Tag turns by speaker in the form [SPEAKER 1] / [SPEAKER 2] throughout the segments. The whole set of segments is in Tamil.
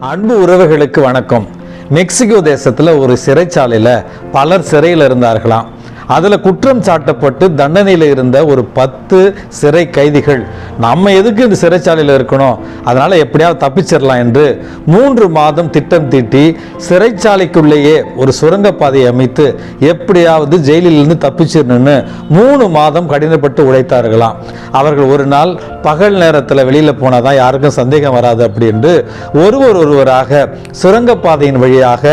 [SPEAKER 1] அன்பு உறவுகளுக்கு வணக்கம். மெக்சிகோ தேசத்தில் ஒரு சிறைச்சாலையில் பலர் சிறையில் இருந்தார்களாம். அதில் குற்றம் சாட்டப்பட்டு தண்டனையில் இருந்த ஒரு பத்து சிறை கைதிகள். நம்ம எதுக்கு இந்த சிறைச்சாலையில் இருக்கணும்? அதனால் எப்படியாவது தப்பிச்சிடலாம் என்று மூன்று மாதம் திட்டம் தீட்டி சிறைச்சாலைக்குள்ளேயே ஒரு சுரங்கப்பாதையை அமைத்து எப்படியாவது ஜெயிலிலிருந்து தப்பிச்சிடணும்னு மூணு மாதம் கடினப்பட்டு உழைத்தார்களாம். அவர்கள் ஒரு நாள் பகல் நேரத்தில் வெளியில் போனால் தான் யாருக்கும் சந்தேகம் வராது அப்படின்ட்டு ஒருவர் ஒருவராக சுரங்கப்பாதையின் வழியாக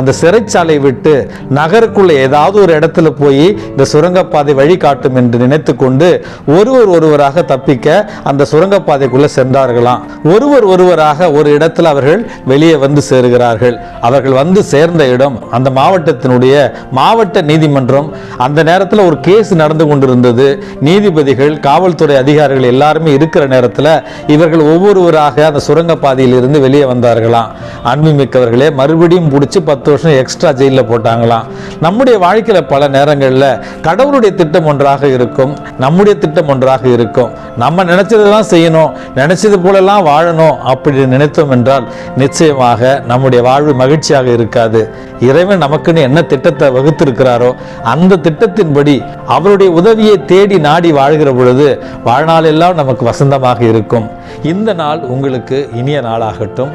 [SPEAKER 1] அந்த சிறைச்சாலை விட்டு நகருக்குள்ளே ஏதாவது ஒரு இடத்துல போய் இந்த சுரங்கப்பாதை வழி காட்டும் என்று நினைத்து கொண்டு ஒருவர் ஒருவராக தப்பிக்க அந்த சுரங்கப்பாதைக்குள்ள சென்றார்களாம். ஒருவர் ஒருவராக ஒரு இடத்தில் அவர்கள் வெளியே வந்து சேருகிறார்கள். அவர்கள் வந்து சேர்ந்த இடம் அந்த மாவட்டத்தினுடைய மாவட்ட நீதிமன்றம். அந்த நேரத்தில் ஒரு கேஸ் நடந்து கொண்டிருந்தது. நீதிபதிகள் காவல்துறை அதிகாரிகள் எல்லாருமே இருக்கிற நேரத்தில் இவர்கள் ஒவ்வொருவராக அந்த சுரங்கப்பாதையில் இருந்து வெளியே வந்தார்களாம். அன்புமிக்கவர்களே மறுபடியும் பிடிச்சி பத்து வருஷம் எக்ஸ்ட்ரா ஜெயிலில் போட்டாங்களாம். நம்முடைய வாழ்க்கையில் பல நேரங்கள் நேரங்களில் கடவுளுடைய திட்டம் ஒன்றாக இருக்கும். நம்முடைய திட்டம் ஒன்றாக இருக்கும். நம்ம நினைச்சதெல்லாம் செய்யணும். நினைச்சது போலெல்லாம் வாழணும் அப்படி நினைத்தோம் என்றால் நிச்சயமாக நம்முடைய வாழ்வு மகிழ்ச்சியாக இருக்காது. இறைவன் நமக்குன்னு என்ன திட்டத்தை வகுத்திருக்கிறாரோ அந்த திட்டத்தின்படி அவருடைய உதவியை தேடி நாடி வாழ்கிற பொழுது வாழ்நாளெல்லாம் நமக்கு வசந்தமாக இருக்கும். இந்த நாள் உங்களுக்கு இனிய நாளாகட்டும்.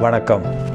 [SPEAKER 1] வணக்கம்.